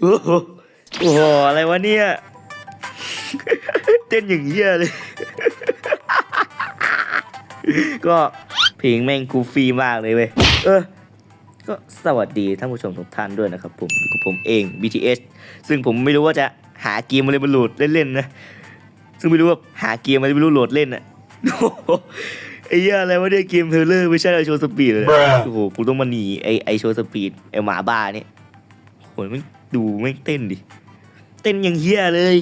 โอ้โหอะไรวะเนี่ย เต้นอย่างเงี้ยเลย ก็เพลงแม่งกูฟรีมากเลยเว้ย เออ ก็สวัสดีท่านผู้ชมทุกท่านด้วยนะครับผมกับผมเอง BTS ซึ่งผมไม่รู้ว่าจะหาเกมอะไรมาโหลดเล่นๆนะ ซึ่งไม่รู้ว่าหาเกมอะไรไม่รู้โหลดเล่นอะ ไอ้เหี้ยอะไรวะเนี่ยเกมเทเลอร์ไม่ใช่ไอโชว์สปีดเลย Bruh โอ้โหกูต้องมาหนีไอไอโชว์สปีดไอหมาบ้าเนี่ยโหยมันดูแม่งเต้นดิ เต้นอย่างเฮี้ยเลย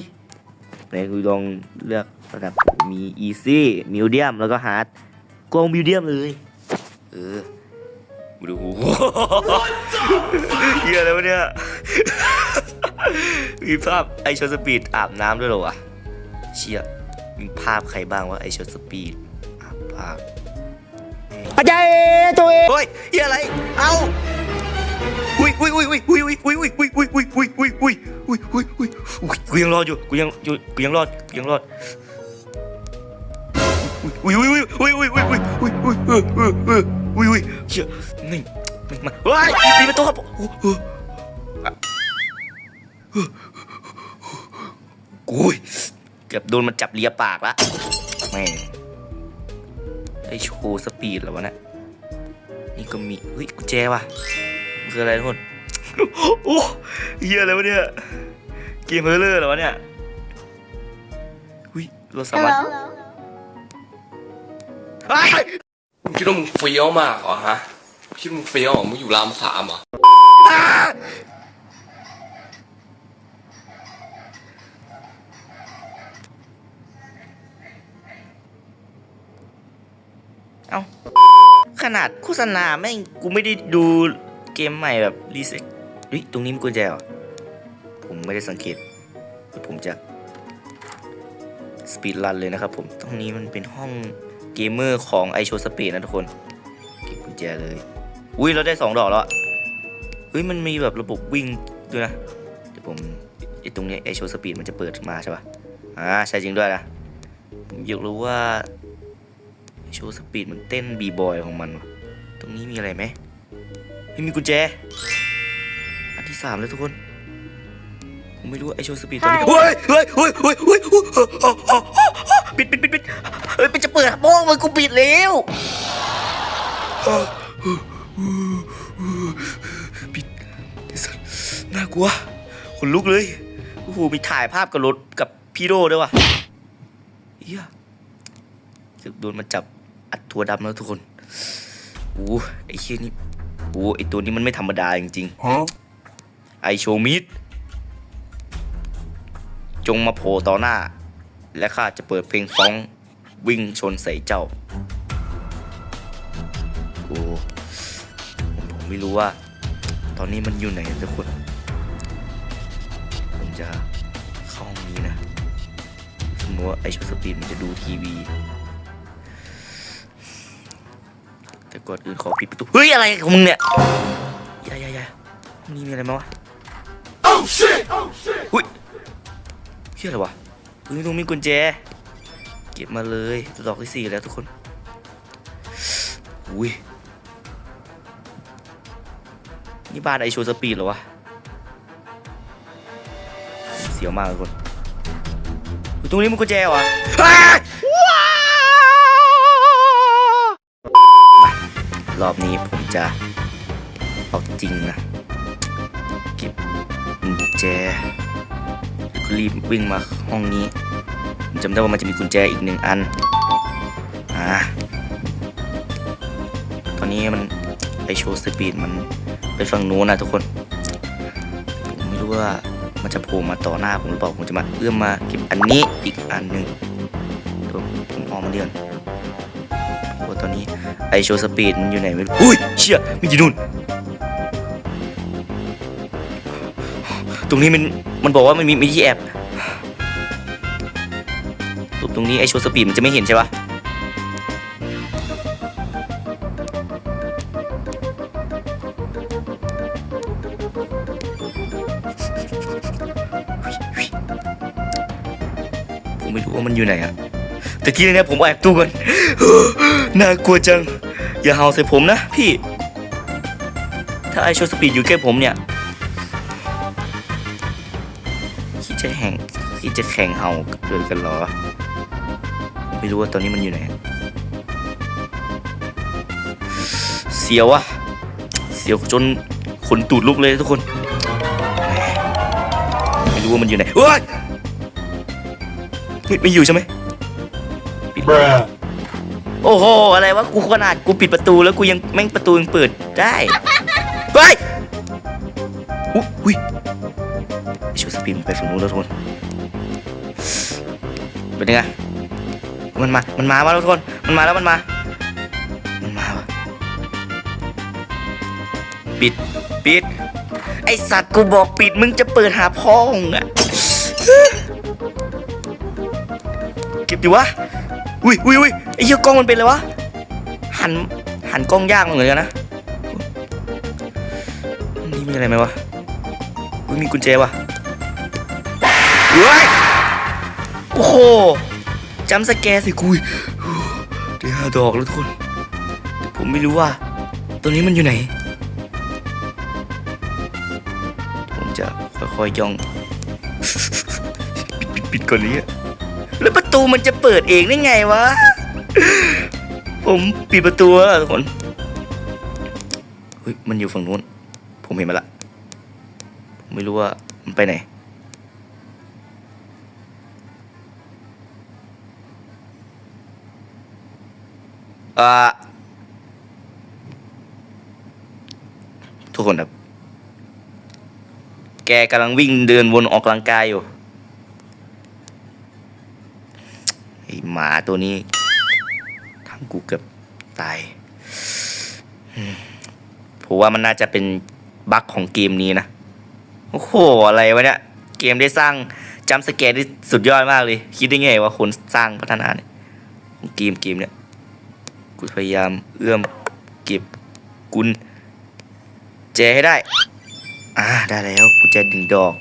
ไหนกูลองเลือกระดับมีอีซี่มิวเดียมแล้วก็ฮาร์ดกองมิวเดียมเลยเออมาดูโอ้โหเฮี้ยอะไรวะเนี่ย มีภาพไอโชว์สปีดอาบน้ำด้วยเหรอวะ เชี่ยมีภาพใครบ้างวะไอโชว์สปีดอาบ ภาพอาจารย์ตัวเองเฮ้ยเฮียอะไร เอาอุ้ยอุ้ยอุ้ยอุ้ยอุ้ยอุ้ยอุ้ยอุ้ยอุ้ยอุ้ยอุ้ยอุ้ยอุ้ยอุ้ยอุ้ยอุ้ยอุ้ยกูยังรอดอยู่กูยังอยู่กูยังรอดกูยังรอดอุ้ยอุ้ยอุ้ยอุ้ยอุ้ยอุ้ยอุ้ยอุ้ยอุ้ยอุ้ยอุ้ยเชี่ยนี่นี่มาเฮ้ยปีประตูครับโอ้โหอะกูยเกือบโดนมันจับเลียปากละแม่ ไอโชว์สปีดเหรอวะเนะนี่ก็มีเฮ้ยกุญแจว่ะมันคืออะไรทุกคนโอ้เฮียอะไรวะเนี่ยเกมเฮอร์เลอร์เหรอวะเนี่ยอุ้ยเราสามารถเฮ้ยมึงคิดว่ามึงเฟี้ยวมากเหรอฮะคิดว่ามึงเฟี้ยวเหรอมึงอยู่รามสามเหรอ เอาขนาดโฆษณาแม่งกูไม่ได้ดูเกมใหม่แบบรีเซ็ตเฮ้ยตรงนี้มีกุญแจเหรอผมไม่ได้สังเกตผมจะสปีดรันเลยนะครับผมตรงนี้มันเป็นห้องเกมเมอร์ของไอโชสปีดนะทุกคนเก็บกุญแจเลย อุ้ยเราได้สองดอกแล้วอะเฮ้ยมันมีแบบระบบวิ่งด้วยนะเดี๋ยวผมไอตรงนี้ไอโชสปีดมันจะเปิดมาใช่ป่ะอ่าใช่จริงด้วยนะผมอยากรู้ว่า โชว์สปีดมันเต้นบีบอยของมันวะตรงนี้มีอะไรไหมไม่มีกุญแจ อันที่สามแล้วทุกคนผมไม่รู้ไอโชว์สปีดตอนนี้เฮ้ยเฮ้ยเฮ้ยเฮ้ยเฮ้ยปิดปิดปิดปิดเฮ้ยเป็นจะเปิดโป้งมันกูปิดแล้วปิดน่ากลัวขนลุกเลยโอ้โหมีถ่ายภาพกับรถกับพี่โดด้วยว่ะเฮียสึโดนมาจับ อัดตัวดำแล้วทุกคนโอ้ไอเชี่ยนี่โอ้ไอตัวนี้มันไม่ธรรมดาจริงฮะๆไอโชมิดจงมาโผล่ต่อหน้า และข้าจะเปิดเพลงฟ้องวิ่งชนใส่เจ้า โอ้ผมไม่รู้ว่า ตอนนี้มันอยู่ไหนทุกคน ผมจะเข้าห้องนี้นะสมมติว่าไอโชว์สปีดมันจะดูทีวี ก่อนอื่นขอปิดประตู เฮ้ย อะไรของมึงเนี่ยอย่าอย่าอย่าห้องนี้มีอะไรมาวะ Oh shit Oh shit หุ้ยเฮียอะไรวะเฮ้ยตรงมีกุญแจ เก็บมาเลยดอกที่สี่แล้วทุกคน อุ้ย นี่บ้านไอโชว์สปีดเหรอวะ เสียวมากเลยคนเฮ้ยตรงนี้มันกุญแจวะ รอบนี้ผมจะเอาจริงนะ เก็บกุญแจก็รีบวิ่งมาห้องนี้ผมจำได้ว่ามันจะมีกุญแจอีกหนึ่งอันอ่าตอนนี้มันไอโชว์สปีดมันไปฝั่งนู้นนะทุกคน ผมไม่รู้ว่ามันจะโผล่มาต่อหน้าผมหรือเปล่าผมจะมาเอื้อมมาเก็บอันนี้อีกอันหนึ่งผมออกมาเดือน ตอนนี้ไอโชว์สปีดมันอยู่ไหนไม่รู้อุ้ยเชี่ยมันอยู่นู่น ตรงนี้มันมันบอกว่ามันมีมีที่แอบตรงตรงนี้ไอโชว์สปีดมันจะไม่เห็นใช่ปะผมไม่รู้ว่ามันอยู่ไหนอะ ตะกี้เนี่ยผมแอบตู้กันน่ากลัวจัง อย่าเห่าใส่ผมนะพี่ ถ้าไอโชว์สปีดอยู่ใกล้ผมเนี่ยคิดจะแข่งคิดจะแข่งเห่าเกินกันเหรอ ไม่รู้ว่าตอนนี้มันอยู่ไหน เสียวอะเสียวจนขนตูดลุกเลยทุกคน ไม่รู้ว่ามันอยู่ไหนเฮ้ยไม่ไม่อยู่ใช่ไหม โอ้โห อะไรวะ กูขนาดกูปิดประตูแล้วกูยังแม่งประตูยังเปิดได้เฮ้ยอุ๊ยอุ้ยช่วยสปีดมันไปฝั่งนู้นแล้วทุกคนเป็นยังไงมันมา มันมาแล้วทุกคน มันมาแล้วมันมา มันมาวะปิด ปิด ไอสัตว์กูบอกปิดมึงจะเปิดหาพ่องอะเก็บดิวะ อุ้ยอุ้ยอุ้ยไอ้เหี้ยกล้องมันเป็นอะไรวะหันหันกล้องยากเหมือนกันนะนี่มีอะไรไหมวะอุ้ยมีกุญแจวะเฮ้ยโอ้โหจำสแกสิกุยเดี๋ยวหาดอกแล้วทุกคน ผมไม่รู้ว่า ตัวนี้มันอยู่ไหน ผมจะค่อยๆย่อง ปิดปิดๆก่อนนี้อะ แล้วประตูมันจะเปิดเองได้ไงวะ ผมปิดประตูแล้วทุกคนเฮ้ยมันอยู่ฝั่งนู้น ผมเห็นมันละ ผมไม่รู้ว่ามันไปไหน อ่า ทุกคนครับ แกกำลังวิ่งเดินวนออกกำลังกายอยู่ ไอหมา ตัวนี้ทำกูเกือบตายผมว่ามันน่าจะเป็นบั๊กของเกมนี้นะ โอ้โห อะไรวะเนี่ย เกมได้สร้างจัมสแกร์ได้สุดยอดมากเลย คิดได้ไงว่าคนสร้างพัฒนาเนี่ยเกมเกมเนี่ย กูพยายามเอื้อมเก็บกุญแจให้ได้ อ่า ได้แล้วกุญแจดึงดอก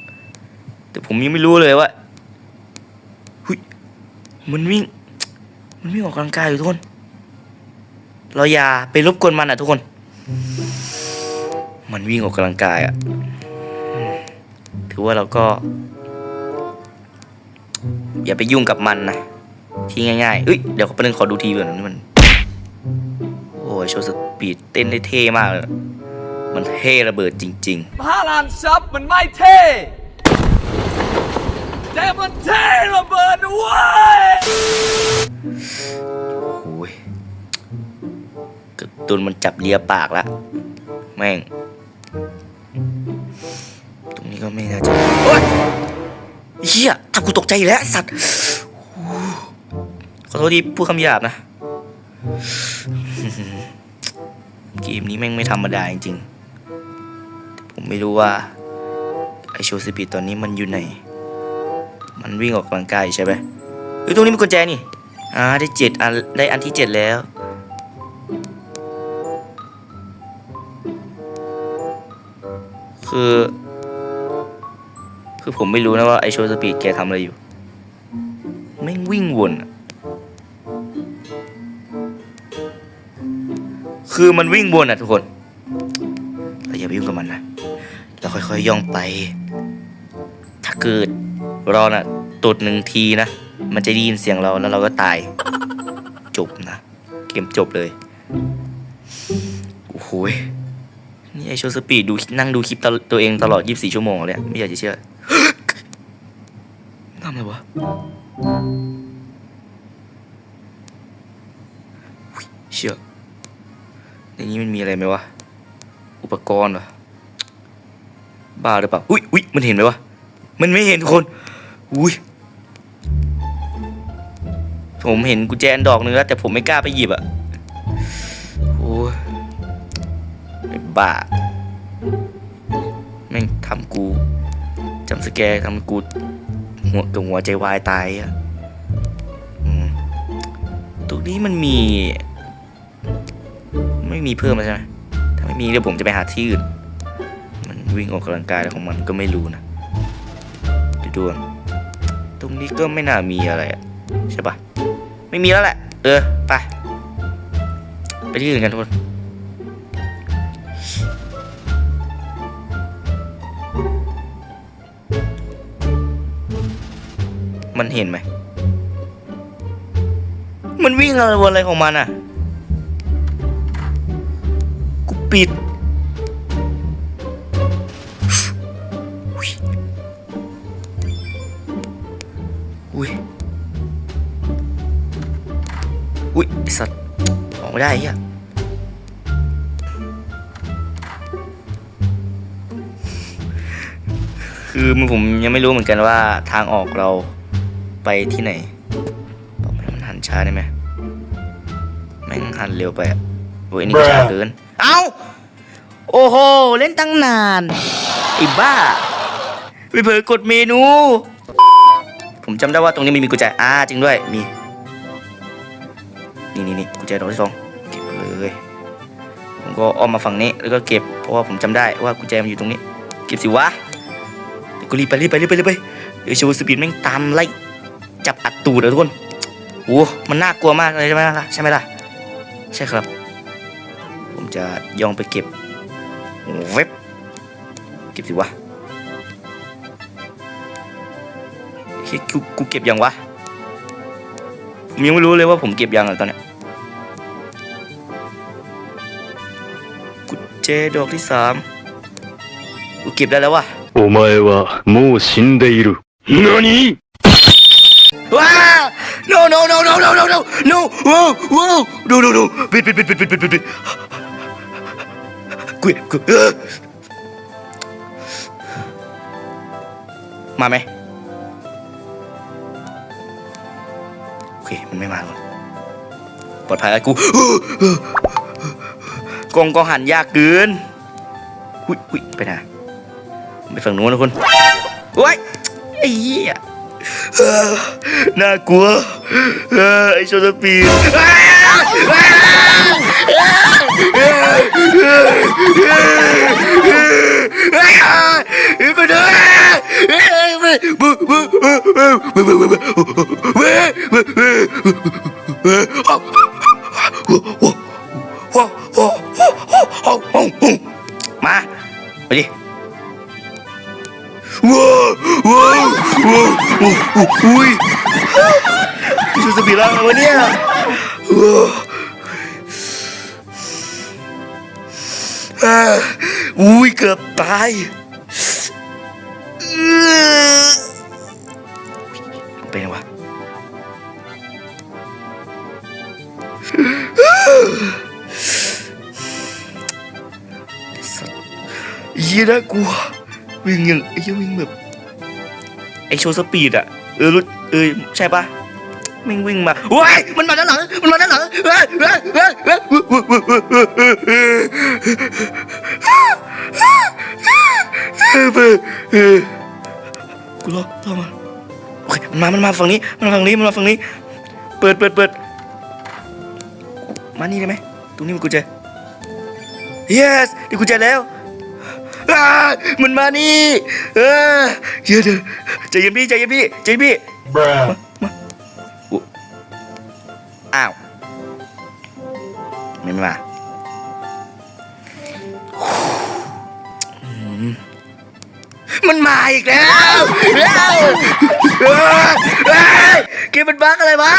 แต่ผมยังไม่รู้เลยว่ามันวิ่ง มันวิ่งออกกำลังกายอยู่ทุกคน เราอย่าไปรบกวนมันอะทุกคน มันวิ่งออกกำลังกายอะถือว่าเราก็ อย่าไปยุ่งกับมันนะที่ง่ายๆเอ้ยเดี๋ยวประเด็นขอดูทีก่อนนี่มัน โอ้ยโชว์สปีดเต้นได้เท่มากเลย มันเท่ระเบิดจริงพระรามซับมันไม่เท่ แต่มันเท่ระเบิดเว้ยโอ้ยกือบโดนมันจับเลียปากละ แม่ง ตรงนี้ก็ไม่น่าจะโอ๊ยเฮียทำกูตกใจอีกแล้วสัตว์ ขอโทษที่พูดคำหยาบนะ เกมนี้แม่งไม่ธรรมดาจริงๆ ผมไม่รู้ว่า ไอโชว์สปีตอนนี้มันอยู่ไหน มันวิ่งออกกำลังกายใช่ไหมเฮ้ยตรงนี้มีกุญแจนี่อ่าได้เจ็ดอันได้อันที่เจ็ดแล้วคือ คือผมไม่รู้นะว่าไอโชว์สปีดแกทำอะไรอยู่แม่วิ่งวนคือมันวิ่งวนอะทุกคน เราอย่าไปยุ่งกับมันนะ เราค่อยๆย่องไป เกิดรอน่ะตุดหนึ่งทีนะ มันจะได้ยินเสียงเราแล้วเราก็ตาย จบนะ เกมจบเลย โอ้โหนี่ไอโชว์สปีดดูนั่งดูคลิปต,ตัวเองตลอด 24 ชั่วโมงเลย ไม่อยากจะเชื่อทำอะไรวะเชื่อในนี้มันมีอะไรไหมวะ อุปกรณ์เหรอ บ้าหรือเปล่า อุ้ยอุ้ยมันเห็นไหมวะ มันไม่เห็นคน อุ้ย ผมเห็นกุญแจนดอกหนึงแล้ว แต่ผมไม่กล้าไปหยิบอะ โอ้ยไอ้บ้า แม่งทำกูจำสแกทำกูหัวกับหัวใจวายตายอะตรงนี้มันมี ไม่มีเพิ่มแล้วใช่ไหมถ้าไม่มีเดี๋ยวผมจะไปหาที่อื่น มันวิ่งออกกำลังกายอะไรของมันก็ไม่รู้นะ ตตรงนี้ก็ไม่น่ามีอะไรอะใช่ปะไม่มีแล้วแหละ เออ ไป ไปที่อื่นกันทุกคนมันเห็นไหม มันวิ่งอะไรวนอะไรของมันอะ กูปิด ไม่ได้ไอ้เฮียคือมันผมยังไม่รู้เหมือนกันว่าทางออกเราไปที่ไหนบอกมันมันหันช้าได้ไหมแม่งหันเร็วไปอะโอ้ยอันนี่ก็ช้าเกิน เอ้า โอ้โห เล่นตั้งนานไอ้บ้าไปเผลอกดเมนู ผมจำได้ว่าตรงนี้มันมีกุญแจอ่าจริงด้วย มี นี่นี่นี่กุญแจดอกที่สองเก็บเลยผม ก็อ้อมมาฝั่งนี้แล้วก็เก็บเพราะว่าผมจำได้ว่ากุญแจมันอยู่ตรงนี้ เก็บสิวะกูรีบไปรีบไปรีบไปรีบไปเดี๋ยวโชว์สปีดแม่งตามไล่จับอัดตูดเลยทุกคนโอ้มันน่ากลัวมากเลยใช่ไหมล่ะใช่ไหมล่ะใช่ครับ ผมจะย่องไปเก็บเว็บเก็บสิวะเฮ้ยกูกูเก็บยังวะผมยังไม่รู้เลยว่าผมเก็บยังอะตอนเนี้ย จดอกที่สามกูเก็บได้แล้ววะ お前はもう死んでいる。何 ว้า no no no no no no no no ว้าวว้าว no no no ปิดปิดปิดปิดปิดปิดปิดปิดกูกูเออมาไหมโอเค มันไม่มาหรอกปลอดภัยแล้วกู กงก็หันยากเกินอุ้ยอุ้ยไปนะไปฝั่งนู้นนะคุณโอ้ยไอ้เหี้ยน่ากลัวไอ้โชตปีนไปเลยว้าวว้าว มา ไปดิว้าวว้าวว้าวอุ้ยชูสปีดแล้ววะเนี่ยว้าวอุ้ยเกือบตาย ยี่น่ากลัววิ่งอย่างไอ้เหี้ยวิ่งแบบไอ้โชว์สปีดอะเออรู้เออใช่ปะวิ่งวิ่งมาว้ายมันมาด้านหลัง มันมาด้านหลังเฮ้ยเฮ้ยเฮ้ยเฮ้ยเออกูรอรอมาโอเคมันมา มันมาฝั่งนี้ มันมาฝั่งนี้ มันมาฝั่งนี้ เปิดเปิดเปิดมานี่ได้ไหมตรงนี้มันกุญแจ yes ได้กุญแจแล้ว อ้ามันมานี่เออเดี๋ยวเดี๋ยวใจเย็นพี่ใจเย็นพี่ใจเย็นพี่มาอุ๊อ้าวไม่มาอื มมันมาอีกแล้วแล้วเอ้ยเอ้ยคีมันบักอะไรวะ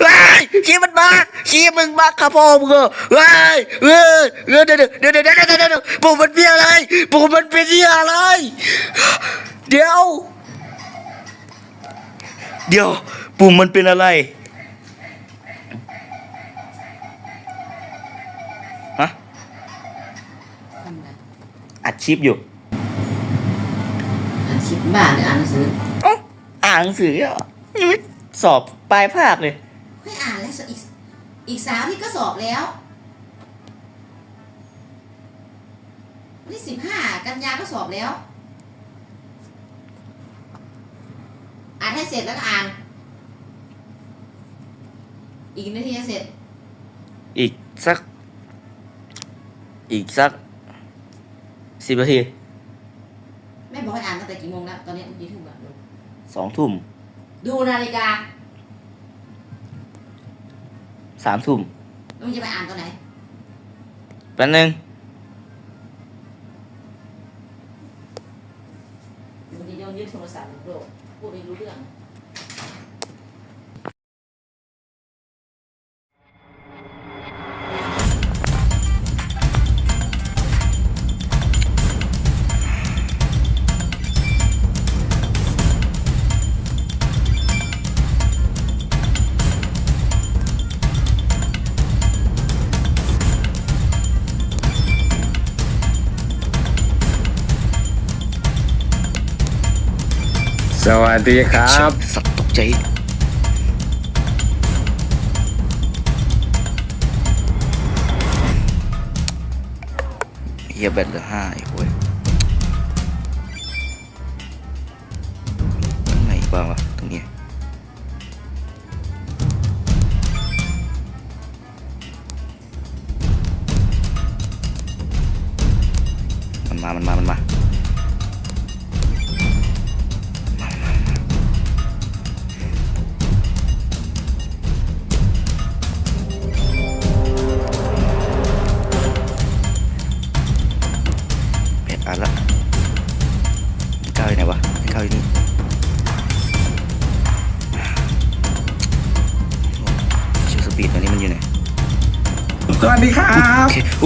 เฮ้ยคีมันบักคีมึงบักครับพ่อมึงเหรอเฮ้ยเฮ้ยเดี๋ยวเดี๋ยวเดี๋ยวเดี๋ยวเดี๋ยวเดี๋ยวเดี๋ยวปู่มันเป็นอะไรปู่มันเป็นที่อะไร เดี๋ยว เดี๋ยวปู่มันเป็นอะไรฮะทำอะไรอัดคลิปอยู่อ่านคลิป บ้าหรืออ่านหนังสือเอ้าอ่านหนังสือเหรอยังไม่สอบปลายภาคเลย ไม่อ่านแล้วอีกอีกสามที่ก็สอบแล้ววันที่สิบห้ากันยาก็สอบแล้ว อ่านให้เสร็จแล้วก็อ่าน อีกนาทีจะเสร็จ อีกสัก อีกสักสิบนาที แม่บอกให้อ่านตั้งแต่กี่โมงแล้ว ตอนนี้กี่ทุ่มแล้วดูสองทุ่มดูนาฬิกาสามทุ่มแล้วมึงจะไปอ่านตอนไหน แป๊บนึง สวัสดีครับ สัตว์ตกใจ เฮียแบตเหลือห้าอีกเว้ย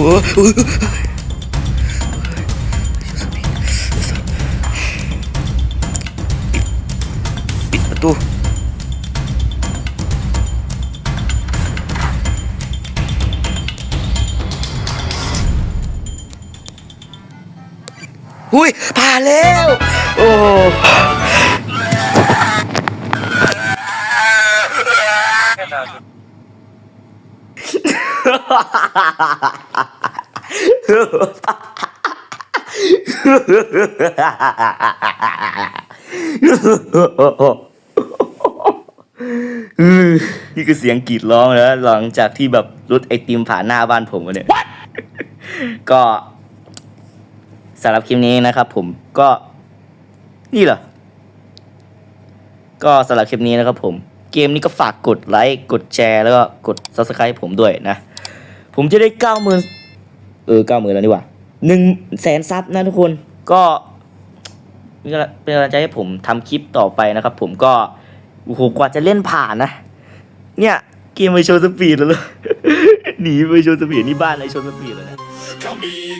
ปิดปิดประตูอุ้ยผ่านแล้ว โอ้อืม นี่คือเสียงกรีดร้องแล้วหลังจากที่แบบรถไอติมผ่านหน้าบ้านผมวะเนี่ยก็สำหรับคลิปนี้นะครับผมก็นี่เหรอ ก็สำหรับคลิปนี้นะครับผม เกมนี้ก็ฝากกดไลค์ กดแชร์ แล้วก็กด subscribe ผมด้วยนะ ผมจะได้เก้าหมื่น เออเก้าหมื่นแล้วนี่หว่าหนึ่งแสนซับนะทุกคนก็เป็นกำลังใจให้ผมทำคลิปต่อไปนะครับ ผมก็โอ้โหกว่าจะเล่นผ่านนะ เนี่ยเกมไปโชว์สปีดแล้วหนีไปโชว์สปีดนี่บ้านไอโชว์สปีดแล้วเนี่ย